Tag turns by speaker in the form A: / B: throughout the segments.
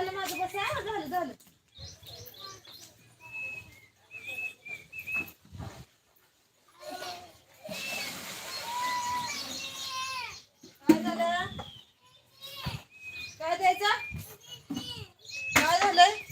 A: झालं माझं बस. झालं झालं. काय झालं? काय द्यायचं? काय झालं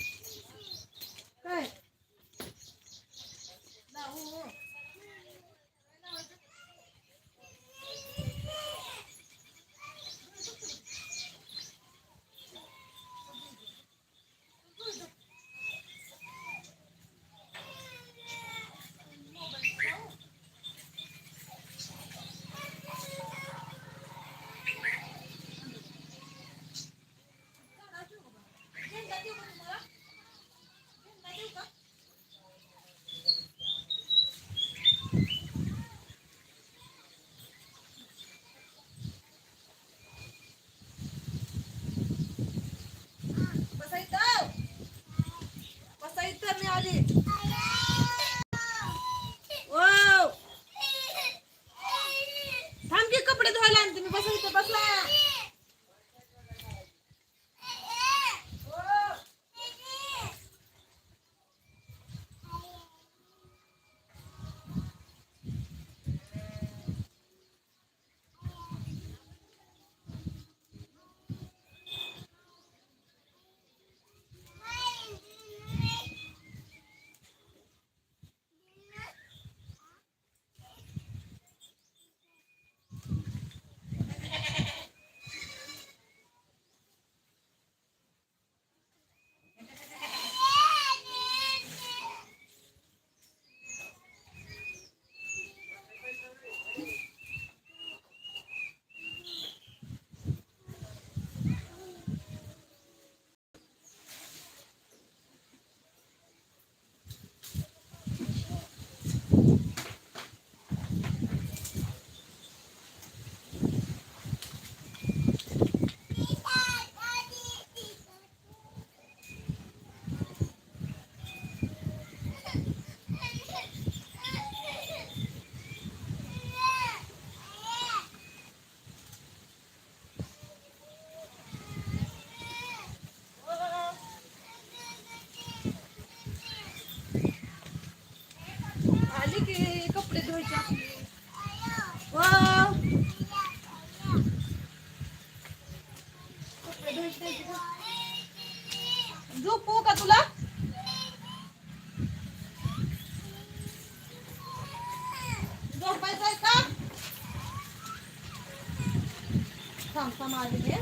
A: समाजले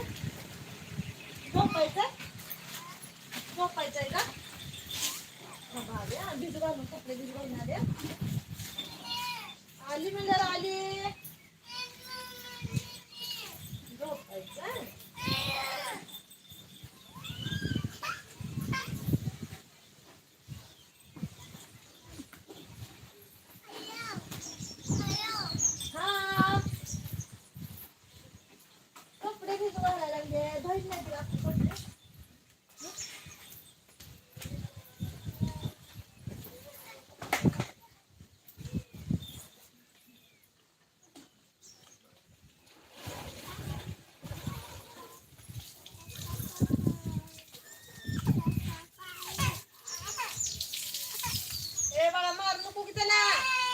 A: Para maarmo kita na.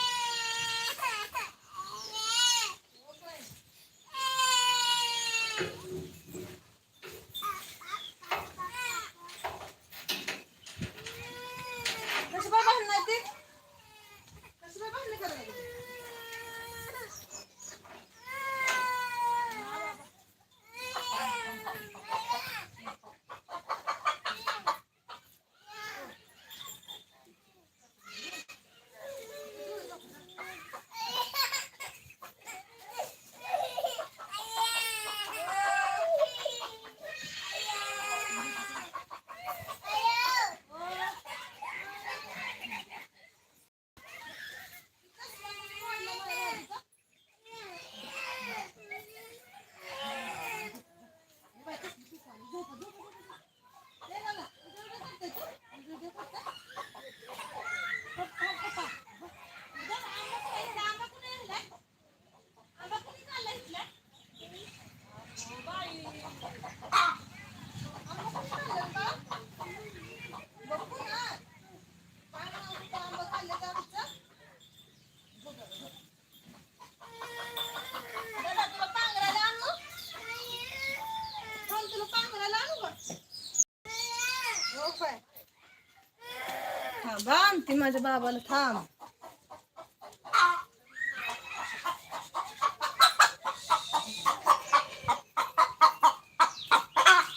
A: अगं आणते माझ्या बाबाला थांब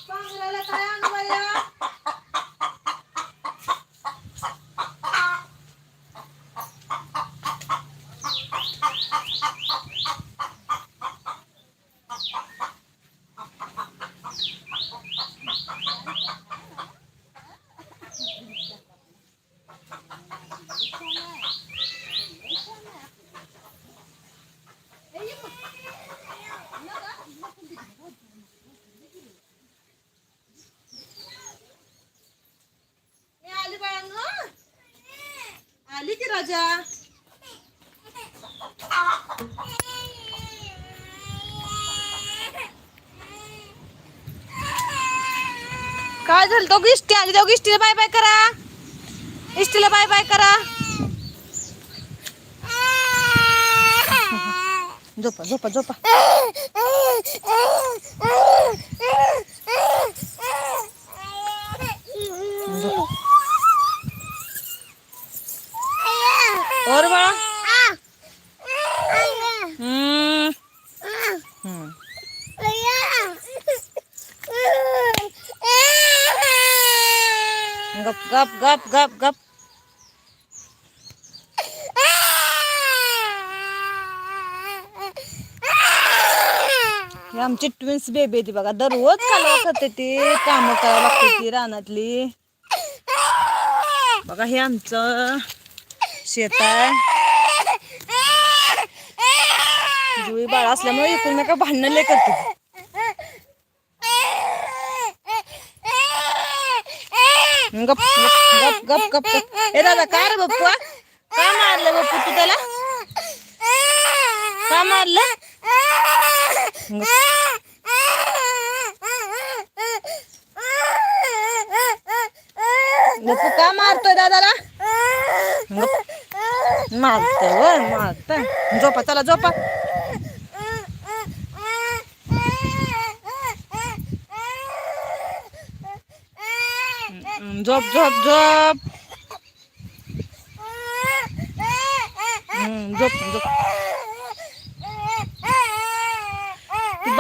A: पांघराला काय आणू बाया? मी आली बाळांनो आली की राजा काय झालं तो इष्टी आली तो इष्टीला बाय बाय करा. इष्टीला बाय बाय करा. झोपा झोपा झोपा और बाळा हम्म. हम्म. गप गप गप गप गप ही आमची ट्विन्स बेबी ती बघा दररोज कालवा करते ती. काम करावं लागते ती रानातली. बघा हे आमचं शेत आहे. जुळी बाळ असल्यामुळे इकडून का भांडणं लय करते गप गप गप गप गप. हे दादा काय रे बप्पू का मारलं बप्पू तू त्याला? का मारलं? गप्पू का मारतोय दादाला? गप मारतोय वर मारतोय. झोपा चला झोपा. झोप झोप झोप. झोप झोप.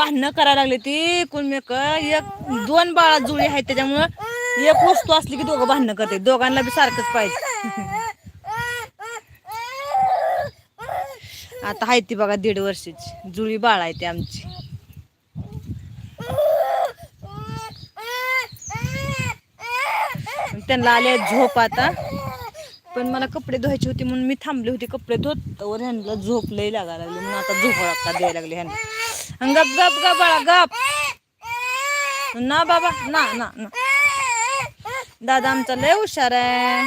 A: भांडणं करायला लागली ती कोण एक दोन बाळा जुळी आहेत त्याच्यामुळं एक वस्तू असली की दोघं भांडणं करते दोघांना बी सारखंच पाहिजे. आता आहे ती बघा दीड वर्षाची. जुळी बाळ आहे ती आमची. त्यांना आले झोप आता. पण मला कपडे धुवायचे होते म्हणून मी थांबले होते. कपडे धुत ह्यांना झोप लई लागायला लागली. म्हणून आता झोप आता द्यायला लागले ह्यांना. गप गप गप बाळा गप. ना बाबा ना ना ना. दादा आमचा लय हुशार आहे.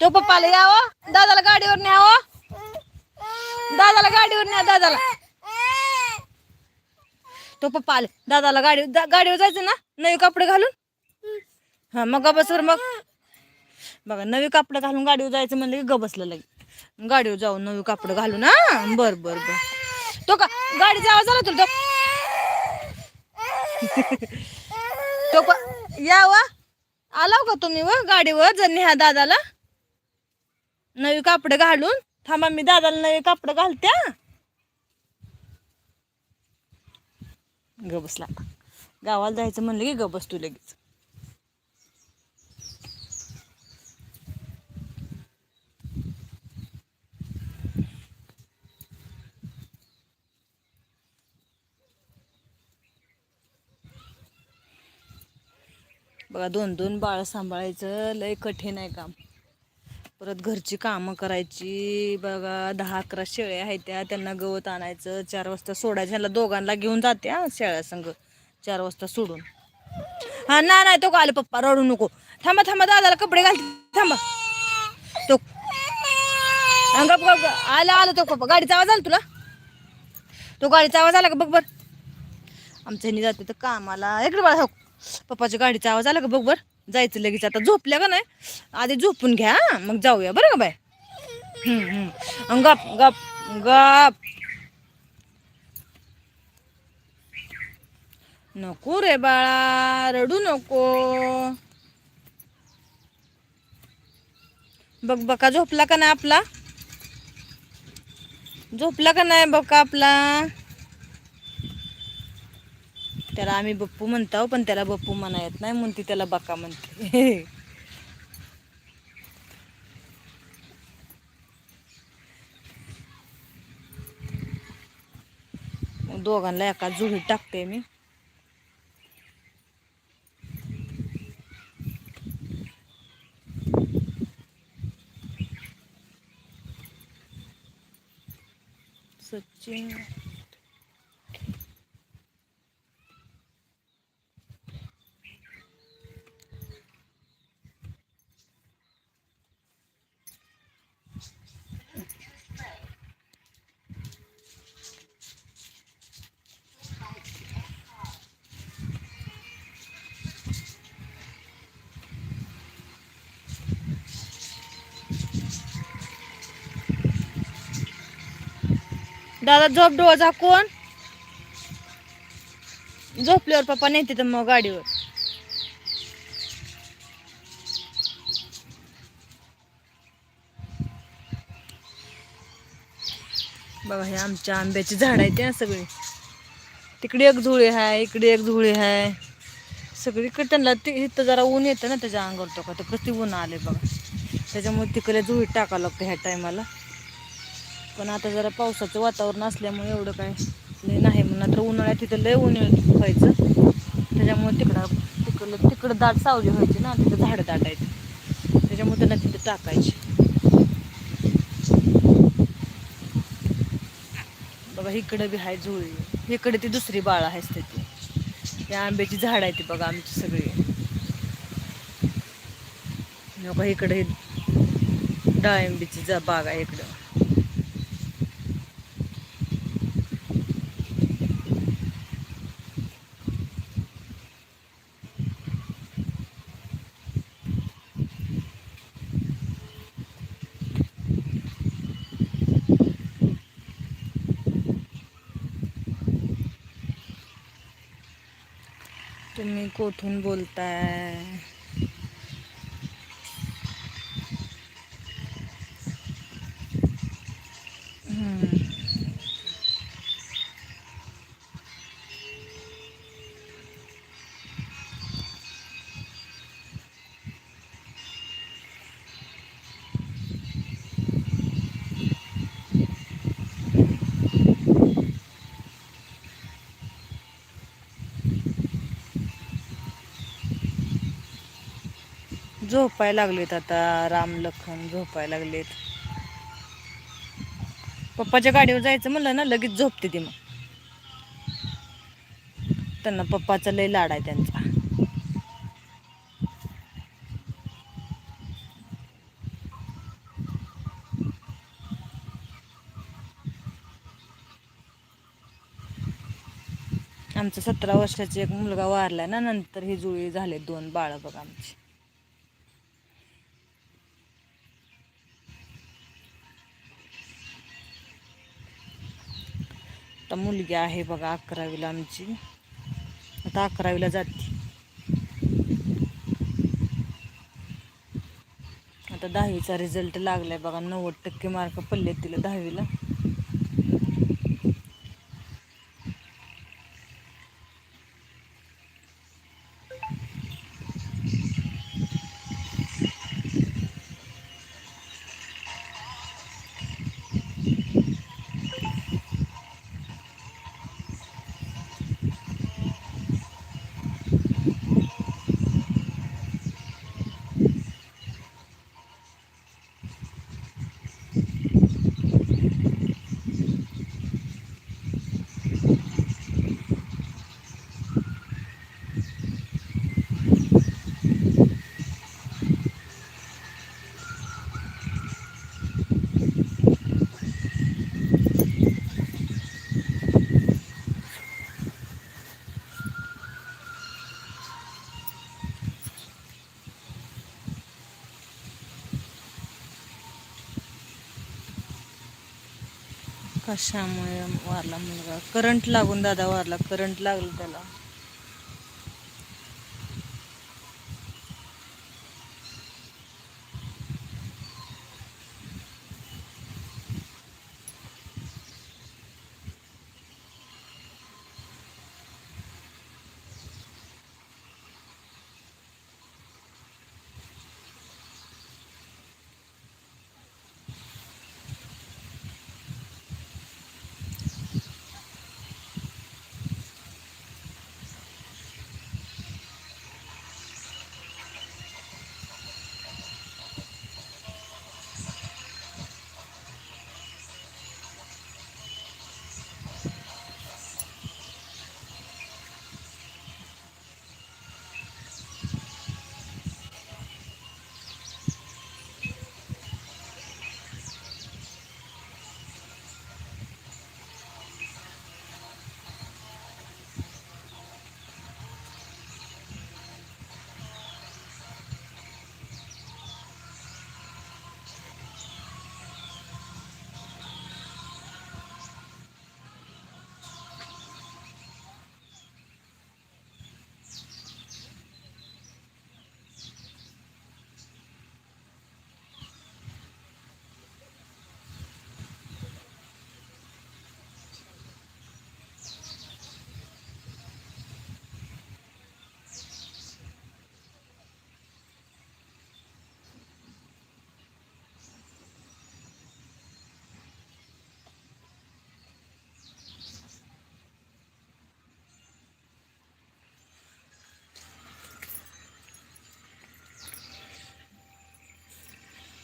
A: तो पप्पाला यावं हो. दादाला गाडीवर न्यावं हो. दादाला गाडीवर न्या दादाला. तो पप्पा आले दादाला गाडी गाडीवर जायचं ना? नवी कपडे घालून? हा मग बसवर मग. बघा नवी कापडं घालून गाडीवर जायचं म्हणलं की गबसलं लगे. गाडीवर जाऊन नवी कापडं घालून हा? बर बर बर. तो का गाडीचा आवाज आला तुला तो? का या वा आला का तुम्ही व गाडीवर जर न्या दादाला? नवी कापडं घालून? थांबा मी दादाला नवी कापडं घालत्या गबसला गावाला जायचं म्हणलं की गबस तू लगेच. बघा दोन दोन बाळ सांभाळायचं लय कठीण आहे काम. परत घरची कामं करायची बघा दहा अकरा शेळ्या आहेत त्या त्यांना गवत आणायचं चार वाजता सोडायचं ह्याला दोघांना घेऊन जाते हा शेळ्या संग चार वाजता सोडून. हा ना नाही तो का आले पप्पा रडू नको. थांबा थांबा दादाला कपडे घाल थांबा. तो हा, गप गप आला आला तो पप्पा. गाडीचा आवाज आला तुला? तो गाडीचा आवाज आला का? बघ बर आमच्या जाते तर कामाला इकडे बाळा हो. पप्पाच्या गाडीचा आवाज आला का? बघ बर. जायचं लगेच. आता झोपल्या का नाही? आधी झोपून घ्या मग जाऊया. बरं का बाय? गप गप गप. नको रे बाळा. रडू नको. बघ बका झोपला का नाही आपला? झोपला का नाही बघा आपला? त्याला आम्ही बप्पू म्हणतो पण त्याला बप्पू म्हणा येत नाही म्हणते त्याला बका म्हणते. दोघांना एका जुळीत टाकते मी. सचिन. दादा झोप डोळ झाकून. झोपल्यावर पप्पा नेते तर मग गाडीवर. बघा हे आमच्या आंब्याची झाड आहेत ना सगळी. तिकडे एक झुळी आहे इकडे एक झुळी आहे. सगळीकडे त्यांना ते इथं जरा ऊन येतं ना त्याच्या अंगावर तो का तर किती ऊन आले बघा. त्याच्यामुळे तिकडे झुळी टाकावं लागतं ह्या टायमाला पण आता जरा पावसाचं वातावरण असल्यामुळे एवढं काय लय नाही म्हणून तर उन्हाळ्यात तिथं लय ऊन व्हायचं. त्याच्यामुळे तिकडं तिकडं तिकडं दाट सावली व्हायची ना तिथं झाडं दाटायची त्याच्यामुळे त्यांना तिथं टाकायची. बघा इकडं बी आहे झुळी इकडे ती दुसरी बाळ आहे त्याची त्या आंब्याची झाड आहे ती बघा आमची सगळी. बघा इकडे डाळिंबीची जा बाग आहे इकडं तुम्ही कोठून बोलताय? झोपाय लागलेत आता. राम लखन झोपाय लागलेत. पप्पाच्या गाडीवर जायचं म्हणलं ना लगेच झोपते ती मग. त्यांना पप्पाचा लय लाड आहे त्यांचा. आमचा सतरा वर्षाची एक मुलगा वारलाय ना नंतर ही जुळी झाले दोन बाळ बघा आमची. आता मुलगी आहे बघा अकरावीला आमची. आता अकरावीला जाते. आता दहावीचा रिझल्ट लागलाय बघा नव्वद टक्के मार्क पडले तिला दहावीला. कशामुळे वारला मुलगा? करंट लागून दादा वारला. करंट लागलं त्याला.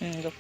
A: हम्म, गप.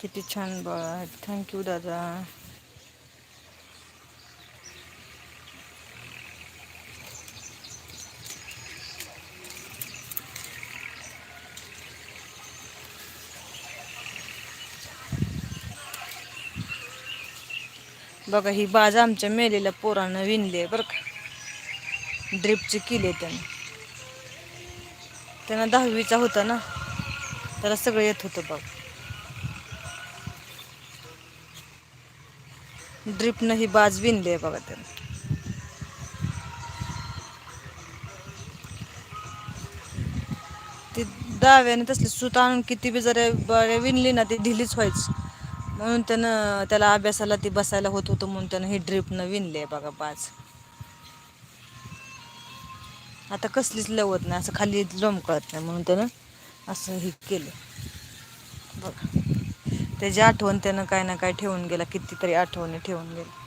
A: किती छान बाळा थँक्यू दादा. बघा ही बाज आमच्या मेलेल्या पोरानं विणली आहे बरं का. ड्रिपची केली आहे त्यानं. त्यांना दहावीचा होता ना. त्याला सगळं येत होतं बघ. ड्रिपनं ही बाज विणली आहे बघा त्यानं ती डाव्याने तसली सूत आणून किती बी जरा बरे विणली ना ती ढिलीच व्हायची. म्हणून त्यानं त्याला अभ्यासाला ती बसायला होत होतं म्हणून त्यानं ही ड्रिपनं विणली आहे बघा बाज. आता कसलीच लवत नाही असं खाली लोंबकळत नाही म्हणून त्यानं असं हे केलं. बघा. त्याची आठवण त्यानं काय ना काय ठेवून गेला कितीतरी आठवणी ठेवून गेला